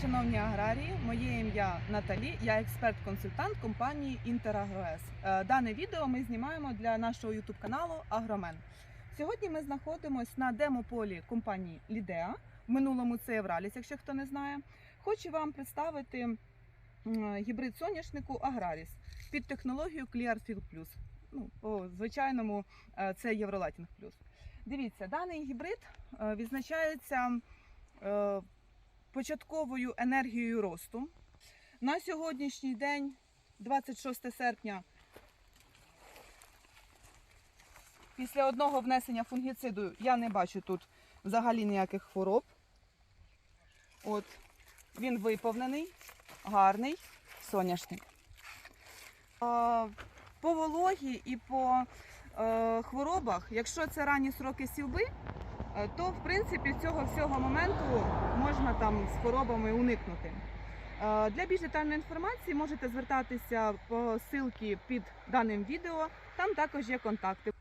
шановні аграрії, моє ім'я Наталі, я експерт-консультант компанії Інтерагроес. Е, Дане відео ми знімаємо для нашого ютуб каналу Агромен. Сьогодні ми знаходимося на демополі компанії Лідеа. В минулому це Евраліс, якщо хто не знає. Хочу вам представити гібрид соняшнику Аграріс під технологією Clearfield Plus. Ну, по звичайному е, це Євролатінг Плюс. Дивіться, даний гібрид е, відзначається е, початковою енергією росту. На сьогоднішній день, 26 серпня, після одного внесення фунгіциду я не бачу тут взагалі ніяких хвороб. От, він виповнений, гарний соняшник. По вологі і по хворобах, якщо це ранні сроки сівби, Е, то в принципі цього всього моменту можна там з хворобами уникнути. Е, Для більш детальної інформації можете звертатися по ссылці під даним відео. Там також є контакти.